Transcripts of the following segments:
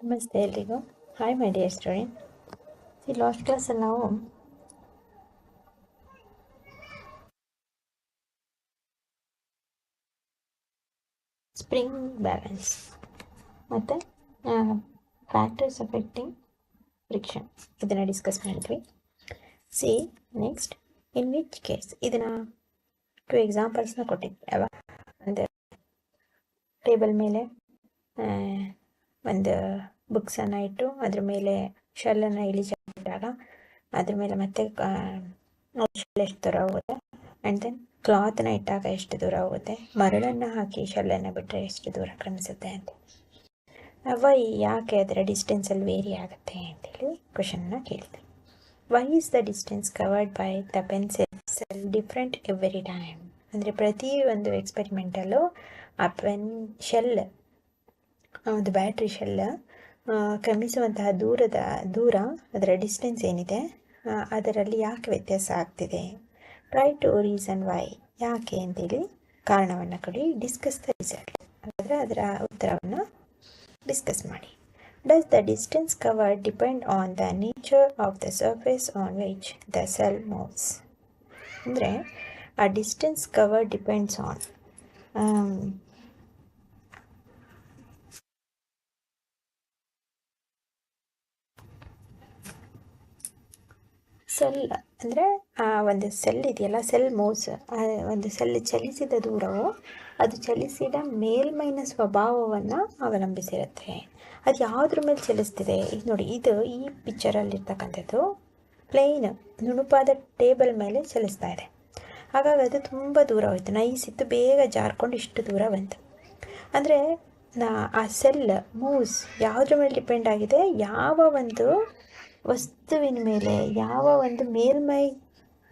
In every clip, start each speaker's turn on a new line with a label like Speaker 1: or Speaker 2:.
Speaker 1: ನಮಸ್ತೆ ಎಲ್ರಿಗೂ. Hi my dear student ಈ ಲಾಸ್ಟ್ ಕ್ಲಾಸಲ್ಲಿ ನಾವು ಸ್ಪ್ರಿಂಗ್ ಬ್ಯಾಲೆನ್ಸ್ ಮತ್ತು ಫ್ಯಾಕ್ಟರ್ಸ್ ಅಫೆಕ್ಟಿಂಗ್ ಫ್ರಿಕ್ಷನ್ ಇದನ್ನು ಡಿಸ್ಕಸ್ ಮಾಡಿದ್ವಿ see next in which case ಇದನ್ನು ಟು ಎಕ್ಸಾಂಪಲ್ಸ್ನ ಕೊಟ್ಟಿದ್ವಿ. ಅಲ್ವಾ ಅಂದರೆ ಟೇಬಲ್ ಮೇಲೆ ಆ, ಒಂದು ಬುಕ್ಸನ್ನು ಇಟ್ಟು ಅದ್ರ ಮೇಲೆ ಶೆಲ್ಲನ್ನು ಇಳಿಜಾಕಿಟ್ಟಾಗ ಅದ್ರ ಮೇಲೆ ಮತ್ತೆ ಶೆಲ್ ಎಷ್ಟು ದೂರ ಹೋಗುತ್ತೆ? ಆ್ಯಂಡ್ ದೆನ್ ಕ್ಲಾತ್ನ ಇಟ್ಟಾಗ ಎಷ್ಟು ದೂರ ಹೋಗುತ್ತೆ? ಮರಳನ್ನು ಹಾಕಿ ಶೆಲ್ಲನ್ನು ಬಿಟ್ಟರೆ ಎಷ್ಟು ದೂರ ಕ್ರಮಿಸುತ್ತೆ ಅಂತ. ವೈ ಯಾಕೆ ಅದರ ಡಿಸ್ಟೆನ್ಸಲ್ಲಿ ವೇರಿ ಆಗುತ್ತೆ ಅಂತೇಳಿ ಕ್ವಶನ್ನ ಕೇಳ್ತೀವಿ why is the distance covered by the pencil cell different every time ಅಂದರೆ ಪ್ರತಿ ಒಂದು ಎಕ್ಸ್ಪೆರಿಮೆಂಟಲ್ಲೂ ಆ ಪೆನ್ ಶೆಲ್ ಒಂದು ಬ್ಯಾಟ್ರಿ ಶೆಲ್ ಕ್ರಮಿಸುವಂತಹ ದೂರದ, ದೂರ ಅದರ ಡಿಸ್ಟೆನ್ಸ್ ಏನಿದೆ ಅದರಲ್ಲಿ ಯಾಕೆ ವ್ಯತ್ಯಾಸ ಆಗ್ತಿದೆ? ಟ್ರೈ ಟು ರೀಸನ್ ವೈ ಯಾಕೆ ಅಂತೇಳಿ ಕಾರಣವನ್ನು ಕೊಡಿ ಡಿಸ್ಕಸ್ ದ ರಿಸಲ್ಟ್ ಹಾಗಾದರೆ ಅದರ ಉತ್ತರವನ್ನು ಡಿಸ್ಕಸ್ ಮಾಡಿ. Does the distance cover depend on the nature of the surface on which the cell moves ಅಂದರೆ, ಆ distance cover depends on cell ಅಂದರೆ, ಆ, ಒಂದು ಸೆಲ್ ಇದೆಯಲ್ಲ ಸೆಲ್ ಮೂವ್ಸ್ ಆ, ಒಂದು ಸೆಲ್ ಚಲಿಸಿದ ದೂರವು ಅದು ಚಲಿಸಿದ ಮೇಲ್ಮೈನ ಸ್ವಭಾವವನ್ನು ಅವಲಂಬಿಸಿರುತ್ತೆ. ಅದು ಯಾವುದ್ರ ಮೇಲೆ ಚಲಿಸ್ತಿದೆ? ಈಗ ನೋಡಿ, ಇದು ಈ ಪಿಕ್ಚರಲ್ಲಿರ್ತಕ್ಕಂಥದ್ದು ಪ್ಲೇನ್ ನುಣುಪಾದ ಟೇಬಲ್ ಮೇಲೆ ಚಲಿಸ್ತಾ ಇದೆ. ಹಾಗಾಗಿ ಅದು ತುಂಬ ದೂರ ಹೋಯ್ತು. ನೈಸ್ ಇತ್ತು, ಬೇಗ ಜಾರ್ಕೊಂಡು ಇಷ್ಟು ದೂರ ಬಂತು. ಅಂದರೆ, ನಾ, ಆ ಸೆಲ್ ಮೂವ್ಸ್ ಯಾವುದ್ರ ಮೇಲೆ ಡಿಪೆಂಡ್ ಆಗಿದೆ? ಯಾವ ಒಂದು ವಸ್ತುವಿನ ಮೇಲೆ, ಯಾವ ಒಂದು ಮೇಲ್ಮೈ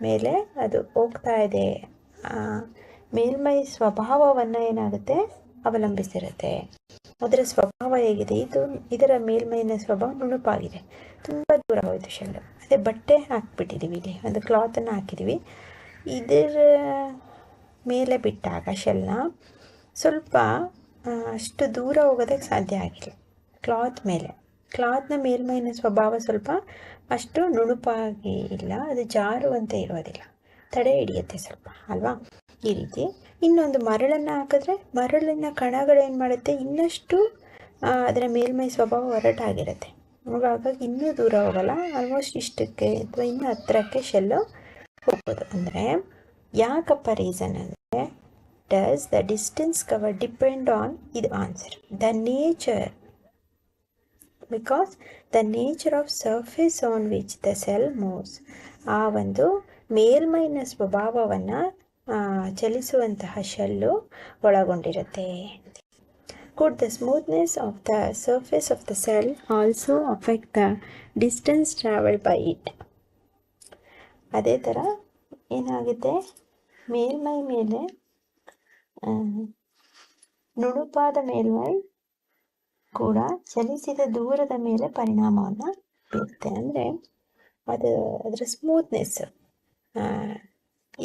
Speaker 1: ಮೇಲೆ ಅದು ಹೋಗ್ತಾ ಇದೆ ಮೇಲ್ಮೈ ಸ್ವಭಾವವನ್ನು ಏನಾಗುತ್ತೆ? ಅವಲಂಬಿಸಿರುತ್ತೆ. ಅದರ ಸ್ವಭಾವ ಹೇಗಿದೆ? ಇದು, ಇದರ ಮೇಲ್ಮೈನ ಸ್ವಭಾವ ನುಣುಪಾಗಿದೆ ತುಂಬ ದೂರ ಹೋಯಿತು ಶೆಲ್ಲು. ಅದೇ ಬಟ್ಟೆ ಹಾಕ್ಬಿಟ್ಟಿದ್ದೀವಿ ಇಲ್ಲಿ, ಒಂದು ಕ್ಲಾತನ್ನು ಹಾಕಿದ್ದೀವಿ ಇದರ ಮೇಲೆ ಬಿಟ್ಟಾಗ ಶೆಲ್ನ ಸ್ವಲ್ಪ ಅಷ್ಟು ದೂರ ಹೋಗೋದಕ್ಕೆ ಸಾಧ್ಯ ಆಗಿಲ್ಲ. ಕ್ಲಾತ್ ಮೇಲೆ. ಕ್ಲಾತ್ನ ಮೇಲ್ಮೈನ ಸ್ವಭಾವ ಸ್ವಲ್ಪ ಅಷ್ಟು ನುಣುಪಾಗಿ ಇಲ್ಲ, ಅದು ಜಾರುವಂತೆ ಇರೋದಿಲ್ಲ. ತಡೆ ಹಿಡಿಯುತ್ತೆ ಸ್ವಲ್ಪ, ಅಲ್ವಾ? ಈ ರೀತಿ. ಇನ್ನೊಂದು ಮರಳನ್ನು ಹಾಕಿದ್ರೆ, ಮರಳಿನ ಕಣಗಳೇನು ಮಾಡುತ್ತೆ? ಇನ್ನಷ್ಟು ಅದರ ಮೇಲ್ಮೈ ಸ್ವಭಾವ ಹೊರಟಾಗಿರುತ್ತೆ ಹಾಗಾಗಿ ಇನ್ನೂ ದೂರ ಹೋಗಲ್ಲ ಆಲ್ಮೋಸ್ಟ್ ಇಷ್ಟಕ್ಕೆ ಅಥವಾ ಇನ್ನೂ ಹತ್ತಿರಕ್ಕೆ ಶೆಲ್ಲು ಹೋಗ್ಬೋದು. ಅಂದರೆ, ಯಾಕಪ್ಪ ರೀಸನ್ ಅಂದರೆ does the distance cover depend on ಇದು answer the nature because the nature of surface on which the cell moves ಆ ಒಂದು ಮೇಲ್ಮೈನ ಸ್ವಭಾವವನ್ನು ಚಲಿಸುವಂತಹ ಶೆಲ್ಲು ಒಳಗೊಂಡಿರುತ್ತೆ. Could the smoothness of the surface of the cell also affect the distance travel by it ಅದೇ ಥರ ಏನಾಗುತ್ತೆ? ಮೇಲ್ಮೈ ಮೇಲೆ ನುಣುಪಾದ ಮೇಲ್ಮೈ ಕೂಡ ಚಲಿಸಿದ ದೂರದ ಮೇಲೆ ಪರಿಣಾಮವನ್ನು ಬೀರುತ್ತೆ. ಅಂದರೆ ಅದು ಅದರ ಸ್ಮೂತ್ನೆಸ್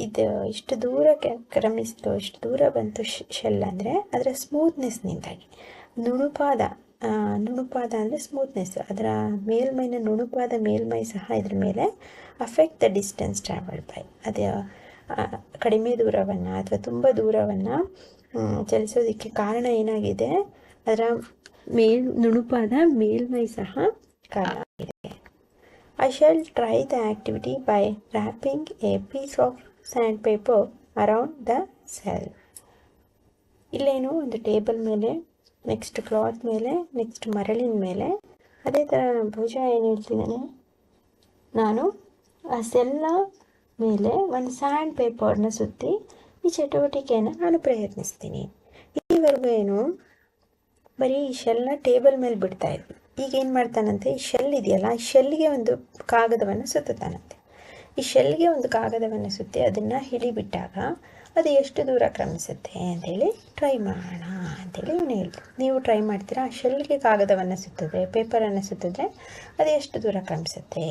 Speaker 1: ಇದು ಇಷ್ಟು ದೂರಕ್ಕೆ ಕ್ರಮಿಸಿತು ಇಷ್ಟು ದೂರ ಬಂತು ಶೆಲ್ ಅಂದರೆ ಅದರ ಸ್ಮೂತ್ನೆಸ್ನಿಂದಾಗಿ ನುಣುಪಾದ ನುಣುಪಾದ ಅಂದರೆ ಸ್ಮೂತ್ನೆಸ್ ಅದರ ಮೇಲ್ಮೈನ ನುಣುಪಾದ ಮೇಲ್ಮೈ ಸಹ ಇದ್ರ ಮೇಲೆ affect the distance travel by ಅದು ಕಡಿಮೆ ದೂರವನ್ನು ಅಥವಾ ತುಂಬ ದೂರವನ್ನು ಚಲಿಸೋದಕ್ಕೆ ಕಾರಣ ಏನಾಗಿದೆ? ಅದರ ಮೇಲ್ ನುಣುಪಾದ ಮೇಲ್ಮೈ ಸಹ ಕಾಣಿದೆ I shall try the activity by wrapping a piece of sandpaper around the cell ಇಲ್ಲೇನು, ಒಂದು ಟೇಬಲ್ ಮೇಲೆ ನೆಕ್ಸ್ಟ್ ಕ್ಲಾತ್ ಮೇಲೆ ನೆಕ್ಸ್ಟ್ ಮರಳಿನ ಮೇಲೆ. ಅದೇ ಥರ ಭುಜ ಏನು ಹೇಳ್ತಿದ್ದಾನೆ ನಾನು ಆ ಸೆಲ್ಲ ಮೇಲೆ ಒಂದು ಸ್ಯಾಂಡ್ ಪೇಪರ್ನ ಸುತ್ತಿ ಈ ಚಟುವಟಿಕೆಯನ್ನು ನಾನು ಪ್ರಯತ್ನಿಸ್ತೀನಿ. ಇಲ್ಲಿವರೆಗೂ ಏನು ಬರೀ ಈ ಶೆಲ್ನ ಟೇಬಲ್ ಮೇಲೆ ಬಿಡ್ತಾ ಇದ್ವಿ ಈಗ ಏನು ಮಾಡ್ತಾನಂತೆ? ಈ ಶೆಲ್ ಇದೆಯಲ್ಲ, ಈ ಶೆಲ್ಗೆ ಒಂದು ಕಾಗದವನ್ನು ಸುತ್ತುತ್ತಾನಂತೆ. ಈ ಶೆಲ್ಗೆ ಒಂದು ಕಾಗದವನ್ನು ಸುತ್ತಿ ಅದನ್ನು ಹಿಡಿಬಿಟ್ಟಾಗ ಅದು ಎಷ್ಟು ದೂರ ಕ್ರಮಿಸುತ್ತೆ ಅಂತೇಳಿ ಟ್ರೈ ಮಾಡೋಣ ಅಂತೇಳಿ ಇವನು ಹೇಳಿದ್ರು ನೀವು ಟ್ರೈ ಮಾಡ್ತೀರಾ? ಆ ಶೆಲ್ಗೆ ಕಾಗದವನ್ನು ಸುತ್ತಿದ್ರೆ, ಪೇಪರನ್ನು ಸುತ್ತಿದ್ರೆ ಅದು ಎಷ್ಟು ದೂರ ಕ್ರಮಿಸುತ್ತೆ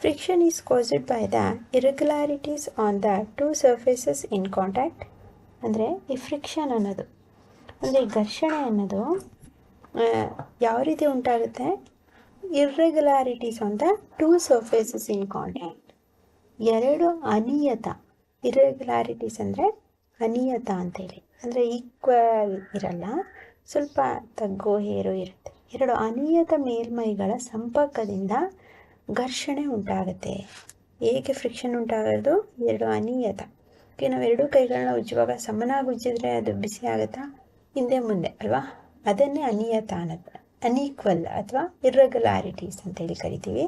Speaker 1: friction is caused by the irregularities on the two surfaces in contact ಅಂದರೆ ಈ ಫ್ರಿಕ್ಷನ್ ಅನ್ನೋದು ಅಂದರೆ ಘರ್ಷಣೆ ಅನ್ನೋದು ಯಾವ ರೀತಿ ಉಂಟಾಗುತ್ತೆ? ಇರ್ರೆಗ್ಯುಲಾರಿಟೀಸ್ ಅಂತ ಟೂ ಸರ್ಫೇಸಸ್ ಇನ್ ಕಾಂಟ್ಯಾಕ್ಟ್ ಎರಡು ಅನಿಯತ ಇರ್ರೆಗ್ಯುಲಾರಿಟೀಸ್ ಅಂದರೆ ಅನಿಯತ ಅಂತೇಳಿ. ಅಂದರೆ ಈಕ್ವಲ್ ಇರಲ್ಲ, ಸ್ವಲ್ಪ ತಗ್ಗೋ ಹೇರು ಇರುತ್ತೆ. ಎರಡು ಅನಿಯತ ಮೇಲ್ಮೈಗಳ ಸಂಪರ್ಕದಿಂದ ಘರ್ಷಣೆ ಉಂಟಾಗುತ್ತೆ. ಹೇಗೆ ಫ್ರಿಕ್ಷನ್ ಉಂಟಾಗೋದು? ಎರಡು ಅನಿಯತ. ಓಕೆ ನಾವು ಎರಡೂ ಕೈಗಳನ್ನ ಉಜ್ಜುವಾಗ ಸಮನಾಗಿ ಉಜ್ಜಿದ್ರೆ ಅದು ಬಿಸಿ ಆಗುತ್ತಾ ಹಿಂದೆ ಮುಂದೆ, ಅಲ್ವಾ? ಅದನ್ನೇ ಅನಿಯತ ಅನ್ನೋದು ಅನ್ಈಕ್ವಲ್ ಅಥವಾ ಇರ್ರೆಗ್ಯುಲಾರಿಟೀಸ್ ಅಂತೇಳಿ ಕರಿತೀವಿ.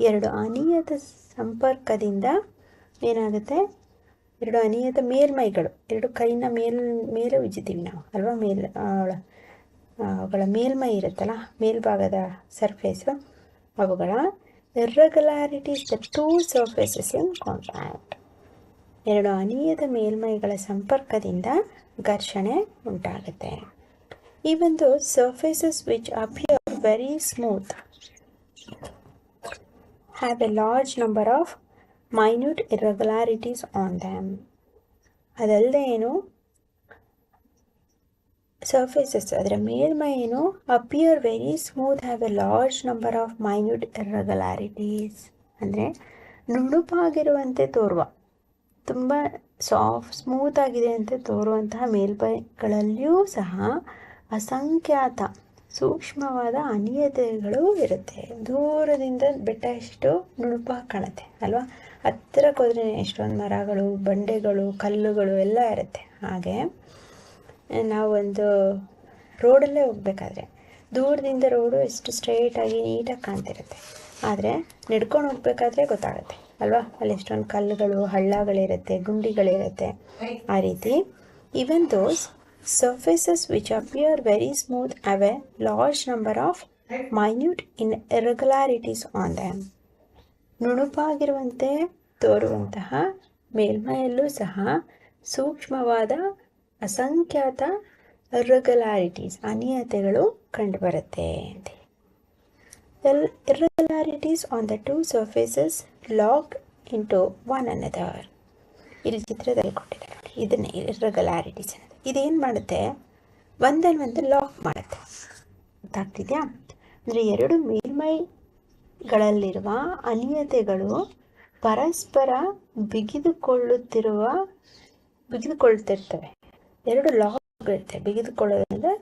Speaker 1: ಎರಡು ಅನಿಯತ ಸಂಪರ್ಕದಿಂದ ಏನಾಗುತ್ತೆ? ಎರಡು ಅನಿಯತ ಮೇಲ್ಮೈಗಳು, ಎರಡು ಕೈನ ಮೇಲ್, ಮೇಲೆ ಉಜ್ಜಿತೀವಿ ನಾವು, ಅಲ್ವಾ? ಮೇಲ್ ಅವಳ ಅವುಗಳ ಮೇಲ್ಮೈ ಇರುತ್ತಲ್ಲ, ಮೇಲ್ಭಾಗದ ಸರ್ಫೇಸು ಅವುಗಳ irregularities the two surfaces in contact ಎರಡು ಅನಿಯದ ಮೇಲ್ಮೈಗಳ ಸಂಪರ್ಕದಿಂದ ಘರ್ಷಣೆ ಉಂಟಾಗುತ್ತೆ. ಈ ಒಂದು surfaces which appear very smooth have a large number of minute irregularities on them ಅದಲ್ಲದೆ ಏನು? ಸರ್ಫೇಸಸ್ ಅದರ ಮೇಲ್ಮೈ ಏನು? Appear very smooth have a large number of minute irregularities ಅಂದರೆ ನುಣುಪಾಗಿರುವಂತೆ ತೋರುವ. ತುಂಬ ಸಾಫ್ಟ್ ಸ್ಮೂತ್ ಆಗಿದೆ ಅಂತ ತೋರುವಂತಹ ಮೇಲ್ಮೈಗಳಲ್ಲಿಯೂ ಸಹ ಅಸಂಖ್ಯಾತ, ಸೂಕ್ಷ್ಮವಾದ ಅನಿಯತೆಗಳು ಇರುತ್ತೆ. ದೂರದಿಂದ ಬೆಟ್ಟ ಎಷ್ಟು ನುಣುಪಾಗಿ ಕಾಣುತ್ತೆ, ಅಲ್ವಾ? ಹತ್ತಿರಕ್ಕೆ ಹೋದ್ರೆ ಎಷ್ಟೊಂದು ಮರಗಳು, ಬಂಡೆಗಳು, ಕಲ್ಲುಗಳು ಎಲ್ಲ ಇರುತ್ತೆ. ಹಾಗೆ ನಾವೊಂದು ರೋಡಲ್ಲೇ ಹೋಗ್ಬೇಕಾದ್ರೆ, ದೂರದಿಂದ ರೋಡು ಎಷ್ಟು ಸ್ಟ್ರೈಟಾಗಿ ನೀಟಾಗಿ ಕಾಣ್ತಿರುತ್ತೆ. ಆದರೆ, ನಡ್ಕೊಂಡು ಹೋಗ್ಬೇಕಾದ್ರೆ ಗೊತ್ತಾಗುತ್ತೆ. ಅಲ್ವಾ? ಅಲ್ಲಿ ಎಷ್ಟೊಂದು ಕಲ್ಲುಗಳು, ಹಳ್ಳಗಳಿರುತ್ತೆ, ಗುಂಡಿಗಳಿರುತ್ತೆ. ಆ ರೀತಿ. Even those surfaces which appear very smooth a large number of minute in irregularities on them ನುಣುಪಾಗಿರುವಂತೆ ತೋರುವಂತಹ ಮೇಲ್ಮೈಯಲ್ಲೂ ಸಹ ಸೂಕ್ಷ್ಮವಾದ ಅಸಂಖ್ಯಾತ ಇರ್ರೆಗ್ಯುಲಾರಿಟೀಸ್ ಅನಿಯತೆಗಳು ಕಂಡುಬರುತ್ತೆ ಅಂತ ಎಲ್ on on two surfaces lock into one another ಇಲ್ಲಿ ಚಿತ್ರದಲ್ಲಿ ಕೊಟ್ಟಿದ್ದಾರೆ. ನೋಡಿ ಇದನ್ನೇ ಇರ್ರೆಗ್ಯುಲಾರಿಟೀಸ್ ಅನ್ನೋದು ಇದೇನು ಮಾಡುತ್ತೆ? ಒಂದನ್ನು ಒಂದು ಲಾಕ್ ಮಾಡುತ್ತೆ. ಗೊತ್ತಾಗ್ತಿದೆಯಾ? ಅಂದರೆ ಎರಡು ಮೇಲ್ಮೈಗಳಲ್ಲಿರುವ ಅನಿಯತೆಗಳು ಪರಸ್ಪರ ಬಿಗಿದುಕೊಳ್ಳುತ್ತಿರುವ, ಬಿಗಿದುಕೊಳ್ತಿರ್ತವೆ. ಎರಡು ಲಾಕ್ ಇರುತ್ತೆ. ಬಿಗಿದುಕೊಳ್ಳೋದಂದರೆ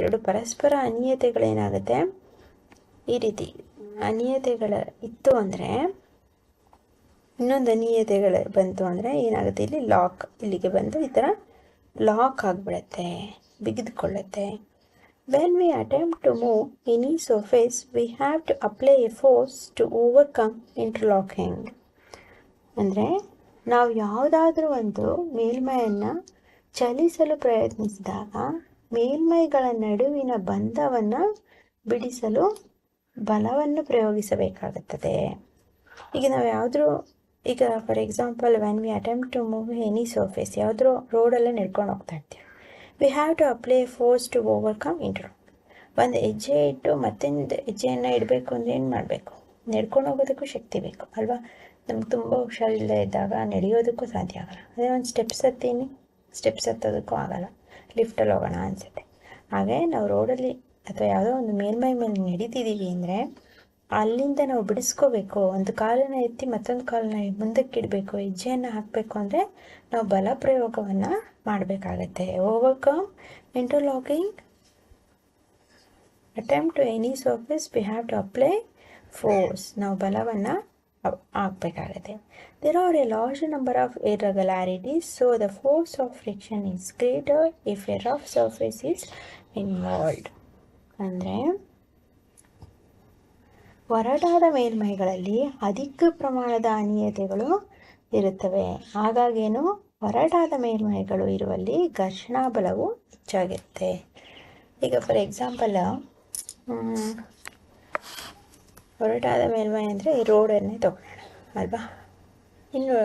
Speaker 1: ಎರಡು ಪರಸ್ಪರ ಅನಿಯತೆಗಳೇನಾಗುತ್ತೆ? ಈ ರೀತಿ ಅನಿಯತೆಗಳ ಇತ್ತು ಅಂದರೆ ಇನ್ನೊಂದು ಅನಿಯತೆಗಳು ಬಂತು ಅಂದರೆ ಏನಾಗುತ್ತೆ ಇಲ್ಲಿ? ಲಾಕ್ ಇಲ್ಲಿಗೆ ಬಂದು ಈ ಥರ ಲಾಕ್ ಆಗಿಬಿಡುತ್ತೆ, ಬಿಗಿದುಕೊಳ್ಳುತ್ತೆ. When we attempt to move any surface we have to apply a force to overcome interlocking ಅಂದರೆ ನಾವು ಯಾವುದಾದ್ರೂ ಒಂದು ಮೇಲ್ಮೈಯನ್ನು ಚಲಿಸಲು ಪ್ರಯತ್ನಿಸಿದಾಗ ಮೇಲ್ಮೈಗಳ ನಡುವಿನ ಬಂಧವನ್ನು ಬಿಡಿಸಲು ಬಲವನ್ನು ಪ್ರಯೋಗಿಸಬೇಕಾಗುತ್ತದೆ. ಈಗ ನಾವು ಯಾವುದ್ರೂ, ಈಗ for example when we attempt to move any surface ಯಾವುದ್ರೂ ರೋಡಲ್ಲೇ ನಡ್ಕೊಂಡು ಹೋಗ್ತಾ ಇರ್ತೀವಿ. We have to apply force to overcome inter ಒಂದು ಹೆಜ್ಜೆ ಇಟ್ಟು ಮತ್ತೊಂದು ಹೆಜ್ಜೆಯನ್ನು ಇಡಬೇಕು ಅಂದರೆ ಏನು ಮಾಡಬೇಕು? ನಡ್ಕೊಂಡು ಹೋಗೋದಕ್ಕೂ ಶಕ್ತಿ ಬೇಕು, ಅಲ್ವಾ? ನಮ್ಗೆ ತುಂಬ ಹುಷಾರಿಲ್ಲದೆ ಇದ್ದಾಗ ನಡೆಯೋದಕ್ಕೂ ಸಾಧ್ಯ ಆಗಲ್ಲ. ಅದೇ ಒಂದು ಸ್ಟೆಪ್ಸ್ ಹತ್ತೀನಿ ಸ್ಟೆಪ್ಸ್ ಹತ್ತೋದಕ್ಕೂ ಆಗಲ್ಲ. ಲಿಫ್ಟಲ್ಲಿ ಹೋಗೋಣ ಅನಿಸುತ್ತೆ. ಹಾಗೆ ನಾವು ರೋಡಲ್ಲಿ ಅಥವಾ ಯಾವುದೋ ಒಂದು ಮೇಲ್ಮೈ ಮೇಲೆ ನಡೀತಿದ್ದೀವಿ ಅಂದರೆ ಅಲ್ಲಿಂದ ನಾವು ಬಿಡಿಸ್ಕೋಬೇಕು. ಒಂದು ಕಾಲನ್ನ ಎತ್ತಿ ಮತ್ತೊಂದು ಕಾಲನ್ನ ಮುಂದಕ್ಕೆ ಇಡಬೇಕು ಹೆಜ್ಜೆಯನ್ನು ಹಾಕಬೇಕು ಅಂದರೆ ನಾವು ಬಲ ಪ್ರಯೋಗವನ್ನು ಮಾಡಬೇಕಾಗತ್ತೆ. Overcome interlocking attempt to any surface we have to apply force ನಾವು ಬಲವನ್ನು ಹಾಕಬೇಕಾಗತ್ತೆ. There are a large number of irregularities so the force of friction is greater if a rough surface is involved ಅಂದರೆ ಒರಟಾದ ಮೇಲ್ಮೈಗಳಲ್ಲಿ ಅಧಿಕ ಪ್ರಮಾಣದ ಅನಿಯತೆಗಳು ಇರುತ್ತವೆ. ಹಾಗಾಗೇನು ಒರಟಾದ ಮೇಲ್ಮೈಗಳು ಇರುವಲ್ಲಿ ಘರ್ಷಣಾ ಬಲವು ಹೆಚ್ಚಾಗಿರುತ್ತೆ ಈಗ ಫಾರ್ ಎಕ್ಸಾಂಪಲ್ ಒರಟಾದ ಮೇಲ್ಮೈ ಅಂದರೆ ರೋಡನ್ನೇ ತೊಗೊಳ್ಳೋಣ, ಅಲ್ವಾ? ಇನ್ನು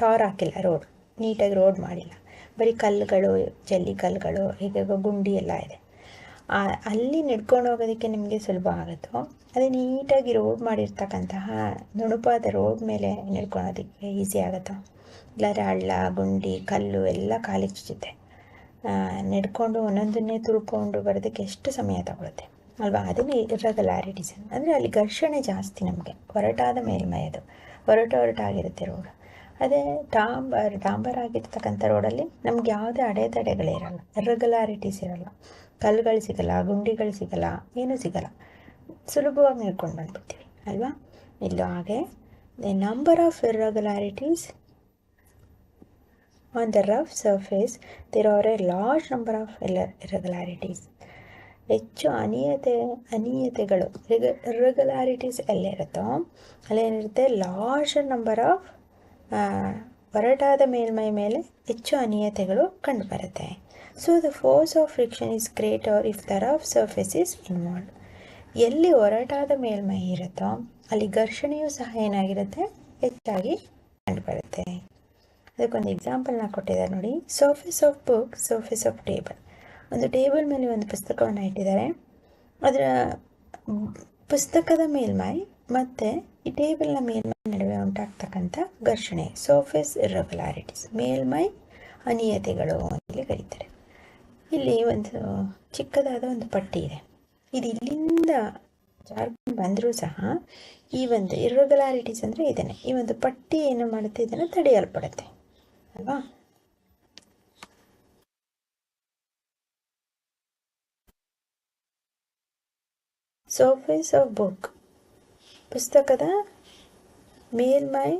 Speaker 1: ಟಾರ್ ಹಾಕಿಲ್ಲ ರೋಡ್ ನೀಟಾಗಿ ರೋಡ್ ಮಾಡಿಲ್ಲ. ಬರೀ ಕಲ್ಲುಗಳು, ಜಲ್ಲಿ ಕಲ್ಲುಗಳು, ಹೀಗೆ ಗುಂಡಿ ಎಲ್ಲ ಇದೆ. ಅಲ್ಲಿ ನಡ್ಕೊಂಡು ಹೋಗೋದಕ್ಕೆ ನಿಮಗೆ ಸುಲಭ ಆಗುತ್ತೋ? ಅದೇ ನೀಟಾಗಿ ರೋಡ್ ಮಾಡಿರ್ತಕ್ಕಂತಹ ನುಣುಪಾದ ರೋಡ್ ಮೇಲೆ ನಡ್ಕೊಳೋದಕ್ಕೆ ಈಸಿ ಆಗುತ್ತೋ? ಇಲ್ಲಾದ್ರೆ ಹಳ್ಳ, ಗುಂಡಿ, ಕಲ್ಲು ಎಲ್ಲ ಕಾಲಿಗೆ ಚುಚ್ಚುತ್ತೆ. ನಡ್ಕೊಂಡು ಒಂದೊಂದನ್ನೇ ತುಳ್ಕೊಂಡು ಬರೋದಕ್ಕೆ ಎಷ್ಟು ಸಮಯ ತಗೊಳುತ್ತೆ? ಅಲ್ವಾ? ಅದನ್ನೇ ಡಿಸೈನ್ ಅಂದರೆ ಅಲ್ಲಿ ಘರ್ಷಣೆ ಜಾಸ್ತಿ ನಮಗೆ. ಹೊರಟಾದ ಮೇಲ್ಮೈ ಅದು. ಹೊರಟ ಹೊರಟಾಗಿರುತ್ತೆ ರೋಡ್. ಅದೇ ಡಾಂಬರ್ ಡಾಂಬರ್ ಆಗಿರ್ತಕ್ಕಂಥ ರೋಡಲ್ಲಿ ನಮ್ಗೆ ಯಾವುದೇ ಅಡೆತಡೆಗಳಿರಲ್ಲ. ರೆಗ್ಯುಲಾರಿಟೀಸ್ ಇರಲ್ಲ. ಕಲ್ಲುಗಳು ಸಿಗಲ್ಲ, ಗುಂಡಿಗಳು ಸಿಗಲ್ಲ, ಏನೂ ಸಿಗಲ್ಲ. ಸುಲಭವಾಗಿ ನೋಡ್ಕೊಂಡು ಬಂದ್ಬಿಡ್ತೀವಿ, ಅಲ್ವಾ? ಇಲ್ಲೂ ಹಾಗೆ the number of irregularities on the rough surface there are a large number of irregularities ಹೆಚ್ಚು ಅನಿಯತೆ, ಅನಿಯತೆಗಳು ಇರ್ರೆಗ್ಯುಲಾರಿಟೀಸ್ ಎಲ್ಲಿರುತ್ತೋ ಅಲ್ಲೇನಿರುತ್ತೆ ಲಾರ್ಜ್ ನಂಬರ್ ಆಫ್ ಒರಟಾದ ಮೇಲ್ಮೈ ಮೇಲೆ ಹೆಚ್ಚು ಅನಿಯತೆಗಳು ಕಂಡುಬರುತ್ತೆ. So the force of friction is greater if the rough surface is involved. ಎಲ್ಲಿ ಒರಟಾದ ಮೇಲ್ಮೈ ಇರುತ್ತೋ, ಅಲ್ಲಿ ಘರ್ಷಣೆಯೂ ಸಹ ಏನಾಗಿರುತ್ತೆ? ಹೆಚ್ಚಾಗಿ ಕಂಡುಬರುತ್ತೆ. ಅದಕ್ಕೊಂದು ಎಕ್ಸಾಂಪಲ್ನ ಕೊಟ್ಟಿದ್ದಾರೆ ನೋಡಿ. Surface of book surface of table ಒಂದು ಟೇಬಲ್ ಮೇಲೆ ಒಂದು ಪುಸ್ತಕವನ್ನು ಇಟ್ಟಿದ್ದಾರೆ. ಅದರ ಪುಸ್ತಕದ ಮೇಲ್ಮೈ ಮತ್ತು ಈ ಟೇಬಲ್ನ ಮೇಲ್ಮೈ ನಡುವೆ ಉಂಟಾಗ್ತಕ್ಕಂಥ ಘರ್ಷಣೆ ಸರ್ಫೇಸ್ ಇರ್ರೆಗ್ಯುಲಾರಿಟೀಸ್ ಮೇಲ್ಮೈ ಅನಿಯತೆಗಳು ಅಂತೇಳಿ ಕರೀತಾರೆ. ಇಲ್ಲಿ ಒಂದು ಚಿಕ್ಕದಾದ ಒಂದು ಪಟ್ಟಿ ಇದೆ. ಇದು ಇಲ್ಲಿಂದ ಜಾರ್ಕೊಂಡು ಬಂದರೂ ಸಹ ಈ ಒಂದು ಇರ್ರೆಗ್ಯುಲಾರಿಟೀಸ್ ಅಂದರೆ ಇದನ್ನೇ. ಈ ಒಂದು ಪಟ್ಟಿ ಏನು ಮಾಡುತ್ತೆ, ಇದನ್ನು ತಡೆಯಲ್ಪಡುತ್ತೆ. ಅಲ್ವಾ? ಸರ್ಫೇಸ್ ಆಫ್ ಬುಕ್ ಪುಸ್ತಕದ ಮೇಲ್ಮೈ,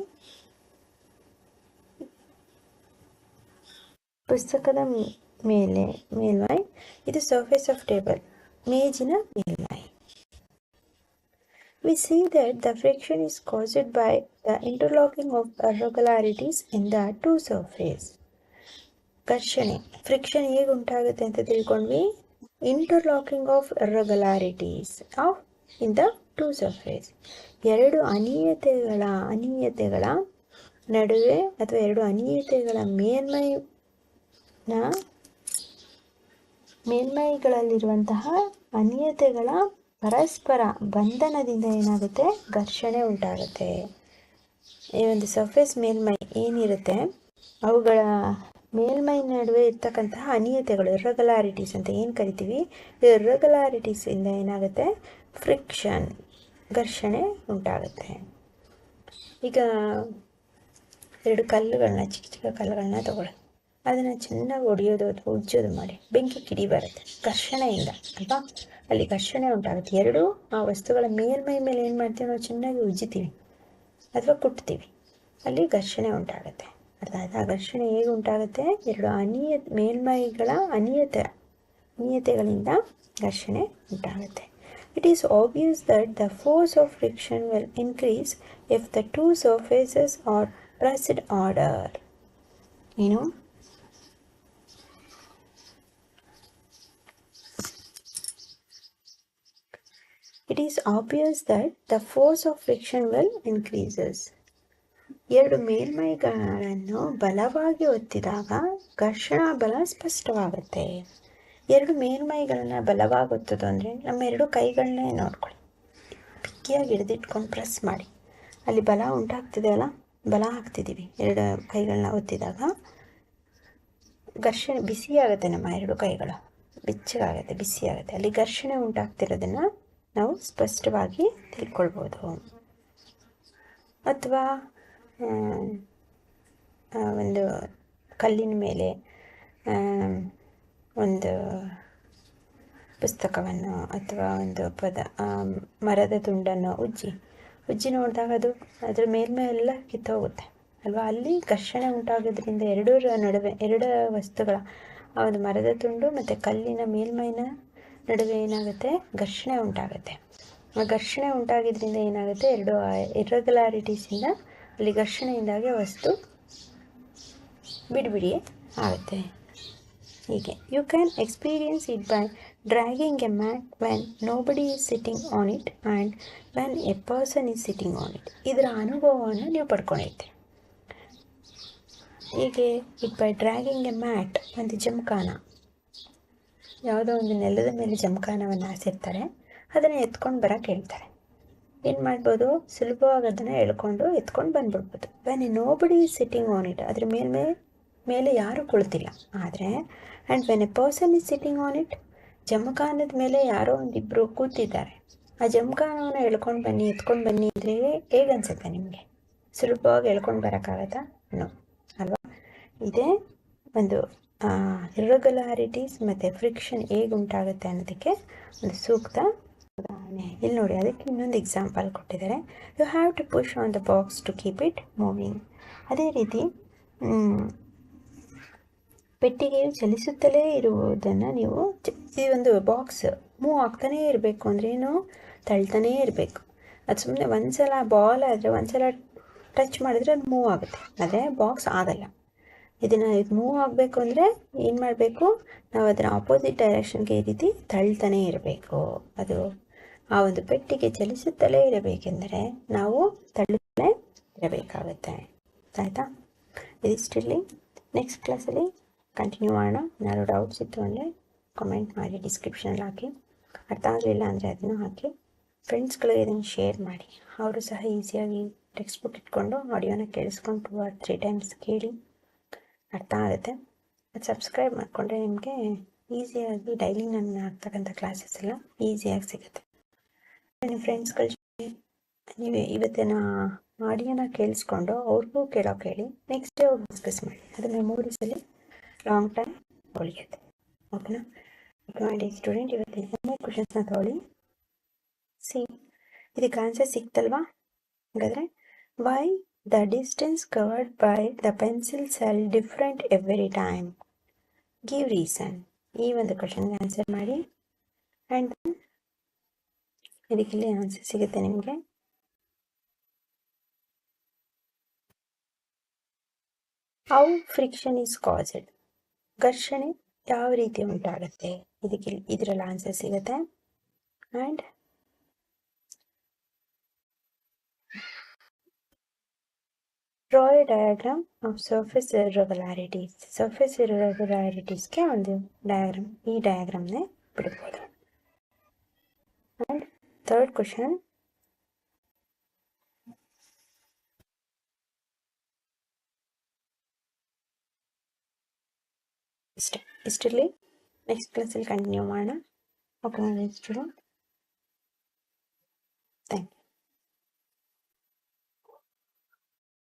Speaker 1: ಪುಸ್ತಕದ ಮೇಲೆ ಮೇಲ್ಮೈ. ಇದು ಸರ್ಫೇಸ್ ಆಫ್ ಟೇಬಲ್ ಮೇಜಿನ ಮೇಲ್ಮೈ. We see that the friction is caused by the interlocking of irregularities in the two surface. ಘರ್ಷಣೆ. ಫ್ರಿಕ್ಷನ್ ಹೇಗೆ ಉಂಟಾಗುತ್ತೆ ಅಂತ ತಿಳ್ಕೊಂಡ್ವಿ. Interlocking of irregularities of in the two surface ಎರಡು ಅನಿಯತೆಗಳ ಅನಿಯತೆಗಳ ನಡುವೆ ಅಥವಾ ಎರಡು ಅನಿಯತೆಗಳ ಮೇಲ್ಮೈನ ಮೇಲ್ಮೈಗಳಲ್ಲಿರುವಂತಹ ಅನಿಯತೆಗಳ ಪರಸ್ಪರ ಬಂಧನದಿಂದ ಏನಾಗುತ್ತೆ? ಘರ್ಷಣೆ ಉಂಟಾಗುತ್ತೆ. ಈ ಒಂದು ಸರ್ಫೇಸ್ ಮೇಲ್ಮೈ ಏನಿರುತ್ತೆ? ಅವುಗಳ ಮೇಲ್ಮೈ ನಡುವೆ ಇರ್ತಕ್ಕಂತಹ ಅನಿಯತೆಗಳು ಇರ್ರೆಗ್ಯುಲಾರಿಟೀಸ್ ಅಂತ ಏನು ಕರಿತೀವಿ? ಇರ್ರೆಗ್ಯುಲಾರಿಟೀಸಿಂದ ಏನಾಗುತ್ತೆ? ಫ್ರಿಕ್ಷನ್ ಘರ್ಷಣೆ ಉಂಟಾಗುತ್ತೆ. ಈಗ ಎರಡು ಕಲ್ಲುಗಳನ್ನ, ಚಿಕ್ಕ ಚಿಕ್ಕ ಕಲ್ಲುಗಳನ್ನ ತಗೊಳ್ಳಿ. ಅದನ್ನು ಚೆನ್ನಾಗಿ ಒಡೆಯೋದು ಅಥವಾ ಉಜ್ಜೋದು ಮಾಡಿ. ಬೆಂಕಿ ಕಿಡಿ ಬರುತ್ತೆ. ಘರ್ಷಣೆಯಿಂದ ಅಲ್ವಾ? ಅಲ್ಲಿ ಘರ್ಷಣೆ ಉಂಟಾಗುತ್ತೆ. ಎರಡು ಆ ವಸ್ತುಗಳ ಮೇಲ್ಮೈ ಮೇಲೆ ಏನು ಮಾಡ್ತೀವಿ? ನಾವು ಚೆನ್ನಾಗಿ ಉಜ್ಜಿತೀವಿ ಅಥವಾ ಕುಟ್ತೀವಿ. ಅಲ್ಲಿ ಘರ್ಷಣೆ ಉಂಟಾಗುತ್ತೆ. ಅರ್ಥ ಆಯ್ತಾ ಘರ್ಷಣೆ ಹೇಗೆ ಉಂಟಾಗುತ್ತೆ? ಎರಡು ಅನಿಯ ಮೇಲ್ಮೈಗಳ ಅನಿಯತೆ, ಅನಿಯತೆಗಳಿಂದ ಘರ್ಷಣೆ ಉಂಟಾಗುತ್ತೆ. It is obvious that the force of friction will increase if the two surfaces are pressed harder ಏನು? It is obvious that the force of friction will increases. ಎರಡು ಮೇಲ್ಮೈಗಳನ್ನು ಬಲವಾಗಿ ಒತ್ತಿದಾಗ ಘರ್ಷಣಾ ಬಲ ಸ್ಪಷ್ಟವಾಗುತ್ತೆ. ಎರಡು ಮೇಲ್ಮೈಗಳನ್ನ ಬಲವಾಗಿ ಒತ್ತೋದು ಅಂದರೆ ನಮ್ಮ ಎರಡು ಕೈಗಳನ್ನೇ ನೋಡ್ಕೊಳ್ಳಿ. ಬಿಕ್ಕಿಯಾಗಿ ಹಿಡಿದಿಟ್ಕೊಂಡು ಪ್ರೆಸ್ ಮಾಡಿ. ಅಲ್ಲಿ ಬಲ ಉಂಟಾಗ್ತಿದೆ ಅಲ್ಲ? ಬಲ ಹಾಕ್ತಿದ್ದೀವಿ ಎರಡು ಕೈಗಳನ್ನ ಒತ್ತಿದಾಗ ಘರ್ಷಣೆ ಬಿಸಿಯಾಗುತ್ತೆ ನಮ್ಮ ಎರಡು ಕೈಗಳು. ಬೆಚ್ಚಗಾಗುತ್ತೆ, ಬಿಸಿಯಾಗುತ್ತೆ. ಅಲ್ಲಿ ಘರ್ಷಣೆ ಉಂಟಾಗ್ತಿರೋದನ್ನು ನಾವು ಸ್ಪಷ್ಟವಾಗಿ ತಿಳ್ಕೊಳ್ಬೋದು. ಅಥವಾ ಒಂದು ಕಲ್ಲಿನ ಮೇಲೆ ಒಂದು ಪುಸ್ತಕವನ್ನು ಅಥವಾ ಒಂದು ಪದ ಮರದ ತುಂಡನ್ನು ಉಜ್ಜಿ ಉಜ್ಜಿ ನೋಡಿದಾಗ ಅದು ಅದರ ಮೇಲ್ಮೈ ಎಲ್ಲ ಕಿತ್ತೋಗುತ್ತೆ. ಅಲ್ವಾ? ಅಲ್ಲಿ ಘರ್ಷಣೆ ಉಂಟಾಗೋದ್ರಿಂದ ಎರಡರ ನಡುವೆ, ಎರಡು ವಸ್ತುಗಳ, ಆ ಒಂದು ಮರದ ತುಂಡು ಮತ್ತು ಕಲ್ಲಿನ ಮೇಲ್ಮೈನ ನಡುವೆ ಏನಾಗುತ್ತೆ? ಘರ್ಷಣೆ ಉಂಟಾಗುತ್ತೆ. ಆ ಘರ್ಷಣೆ ಉಂಟಾಗಿದ್ದರಿಂದ ಏನಾಗುತ್ತೆ? ಎರಡು ಇರ್ರೆಗ್ಯುಲಾರಿಟೀಸಿಂದ ಅಲ್ಲಿ ಘರ್ಷಣೆಯಿಂದಾಗಿ ವಸ್ತು ಬಿಡಿಬಿಡಿ ಆಗುತ್ತೆ. ಹೀಗೆ. You can experience it by dragging a mat when nobody is sitting on it and when a person is sitting on it ಇದರ ಅನುಭವವನ್ನು ನೀವು ಪಡ್ಕೊಂಡೈತೆ ಹೀಗೆ it by dragging a mat ಒಂದು ಜಮಖಾನ ಯಾವುದೋ ಒಂದು ನೆಲದ ಮೇಲೆ ಜಮಖಾನವನ್ನು ಹಾಸಿರ್ತಾರೆ. ಅದನ್ನು ಎತ್ಕೊಂಡು ಬರೋಕೆ ಹೇಳ್ತಾರೆ. ಏನು ಮಾಡ್ಬೋದು? ಸುಲಭವಾಗಿ ಅದನ್ನು ಎಳ್ಕೊಂಡು ಎತ್ಕೊಂಡು ಬಂದ್ಬಿಡ್ಬೋದು. When nobody is sitting on it ಅದ್ರ ಮೇಲ್ಮೇ ಮೇಲೆ ಯಾರೂ ಕುಳಿತಿಲ್ಲ. ಆದರೆ and when a person is sitting on it ಜಮಖಾನದ ಮೇಲೆ ಯಾರೋ ಒಂದಿಬ್ಬರು ಕೂತಿದ್ದಾರೆ. ಆ ಜಮಖಾನವನ್ನು ಎಳ್ಕೊಂಡು ಬನ್ನಿ, ಎತ್ಕೊಂಡು ಬನ್ನಿ ಅಂದರೆ ಹೇಗೆ ಅನ್ಸುತ್ತೆ ನಿಮಗೆ? ಸುಲಭವಾಗಿ ಎಳ್ಕೊಂಡು ಬರೋಕ್ಕಾಗತ್ತಾ? ನೋ ಅಲ್ವಾ? ಇದೇ ಒಂದು ಇರ್ರೆಗ್ಯುಲಾರಿಟೀಸ್ ಮತ್ತು ಫ್ರಿಕ್ಷನ್ ಹೇಗೆ ಉಂಟಾಗುತ್ತೆ ಅನ್ನೋದಕ್ಕೆ ಒಂದು ಸೂಕ್ತ ಉದಾಹರಣೆ. ಇಲ್ಲಿ ನೋಡಿ, ಅದಕ್ಕೆ ಇನ್ನೊಂದು ಎಕ್ಸಾಂಪಲ್ ಕೊಟ್ಟಿದ್ದಾರೆ. You have to push on the box to keep it moving ಅದೇ ರೀತಿ ಪೆಟ್ಟಿಗೆಯು ಚಲಿಸುತ್ತಲೇ ಇರುವುದನ್ನು ನೀವು ಈ ಒಂದು ಬಾಕ್ಸ್ ಮೂವ್ ಆಗ್ತಾನೇ ಇರಬೇಕು ಅಂದರೆ ಏನು? ತಳ್ತಾನೇ ಇರಬೇಕು. ಅದು ಸುಮ್ಮನೆ ಒಂದ್ಸಲ ಬಾಲ್ ಆದರೆ, ಒಂದ್ಸಲ ಟಚ್ ಮಾಡಿದ್ರೆ ಅದು ಮೂವ್ ಆಗುತ್ತೆ. ಆದರೆ ಬಾಕ್ಸ್ ಆಗಲ್ಲ ಇದನ್ನು ಇದು ಮೂವ್ ಆಗಬೇಕು ಅಂದರೆ ಏನು ಮಾಡಬೇಕು? ನಾವು ಅದರ ಆಪೋಸಿಟ್ ಡೈರೆಕ್ಷನ್ಗೆ ಈ ರೀತಿ ತಳ್ತಾನೇ ಇರಬೇಕು. ಅದು ಆ ಒಂದು ಪೆಟ್ಟಿಗೆ ಚಲಿಸುತ್ತಲೇ ಇರಬೇಕೆಂದರೆ ನಾವು ತಳ್ಳುತ್ತಲೇ ಇರಬೇಕಾಗುತ್ತೆ. ಆಯಿತಾ? ಇದಿಷ್ಟಿರಲಿ ನೆಕ್ಸ್ಟ್ ಕ್ಲಾಸಲ್ಲಿ ಕಂಟಿನ್ಯೂ ಮಾಡೋಣ. ಏನಾದ್ರು ಡೌಟ್ಸ್ ಇತ್ತು ಅಂದರೆ ಕಮೆಂಟ್ ಮಾಡಿ ಡಿಸ್ಕ್ರಿಪ್ಷನಲ್ಲಿ ಹಾಕಿ. ಅರ್ಥ ಆಗಲಿಲ್ಲ ಅಂದರೆ ಅದನ್ನು ಹಾಕಿ. ಫ್ರೆಂಡ್ಸ್ಗಳಿಗೆ ಇದನ್ನು ಶೇರ್ ಮಾಡಿ. ಅವರು ಸಹ ಈಸಿಯಾಗಿ ಟೆಕ್ಸ್ಟ್ ಬುಕ್ ಇಟ್ಕೊಂಡು ಆಡಿಯೋನ ಕೇಳಿಸ್ಕೊಂಡು ಟೂ ಆರ್ ತ್ರೀ ಟೈಮ್ಸ್ ಕೇಳಿ. ಅರ್ಥ ಆಗುತ್ತೆ. ಅದು ಸಬ್ಸ್ಕ್ರೈಬ್ ಮಾಡಿಕೊಂಡ್ರೆ ನಿಮಗೆ ಈಸಿಯಾಗಿ ಡೈಲಿ ನಾನು ಆಗ್ತಕ್ಕಂಥ ಕ್ಲಾಸಸ್ ಎಲ್ಲ ಈಸಿಯಾಗಿ ಸಿಗುತ್ತೆ. ನಿಮ್ಮ ಫ್ರೆಂಡ್ಸ್ಗಳ ಜೊತೆ ನೀವು ಇವತ್ತಿನ ಆಡಿಯೋನ ಕೇಳಿಸ್ಕೊಂಡು ಅವ್ರಿಗೂ ಕೇಳೋಕೆ ಹೇಳಿ ನೆಕ್ಸ್ಟ್ ಡೇ ಅವ್ರು ಡಿಸ್ಕಸ್ ಮಾಡಿ. ಅದು ಮೆಮೊರೀಸಲ್ಲಿ ಲಾಂಗ್ ಟೈಮ್ ಉಳಿಯುತ್ತೆ ಓಕೆನಾ? ಓಕೆ ಮಾಡಿ ಸ್ಟೂಡೆಂಟ್ ಇವತ್ತಿನ ಮೂರು ಕ್ವಶನ್ಸ್ನ ತಗೊಳ್ಳಿ. ಸಿ ಇದಕ್ಕೆ ಆನ್ಸರ್ ಸಿಕ್ತಲ್ವಾ? ಹಾಗಾದರೆ why the distance covered by the pencil cell different every time give reason ಈ ಒಂದು ಕ್ವಶನ್ಗೆ ಆನ್ಸರ್ ಮಾಡಿ ಆ್ಯಂಡ್ ಇದಕ್ಕಿಲ್ಲಿ ಆನ್ಸರ್ ಸಿಗುತ್ತೆ ನಿಮಗೆ. ಹೌ ಫ್ರಿಕ್ಷನ್ ಈಸ್ ಕಾಸ್ಡ್ ಘರ್ಷಣೆ ಯಾವ ರೀತಿ ಉಂಟಾಗುತ್ತೆ? ಇದಕ್ಕೆ ಇದರಲ್ಲಿ ಆನ್ಸರ್ ಸಿಗುತ್ತೆ. And draw a diagram of surface irregularities surface ಇರ್ರೆಗ್ಯುಲಾರಿಟೀಸ್ಗೆ ಒಂದು ಡಯಾಗ್ರಾಮ್ ಈ ಡಯಾಗ್ರಾಮ್ನೇ ಬಿಡ್ಬೋದು ಆ್ಯಂಡ್ ಥರ್ಡ್ ಕ್ವಶನ್ ಇಷ್ಟೇ ಇಷ್ಟಿರಲಿ ನೆಕ್ಸ್ಟ್ ಕ್ಲಾಸಲ್ಲಿ ಕಂಟಿನ್ಯೂ ಮಾಡೋಣ ಓಕೆ ಸ್ಟೂಡೆಂಟ್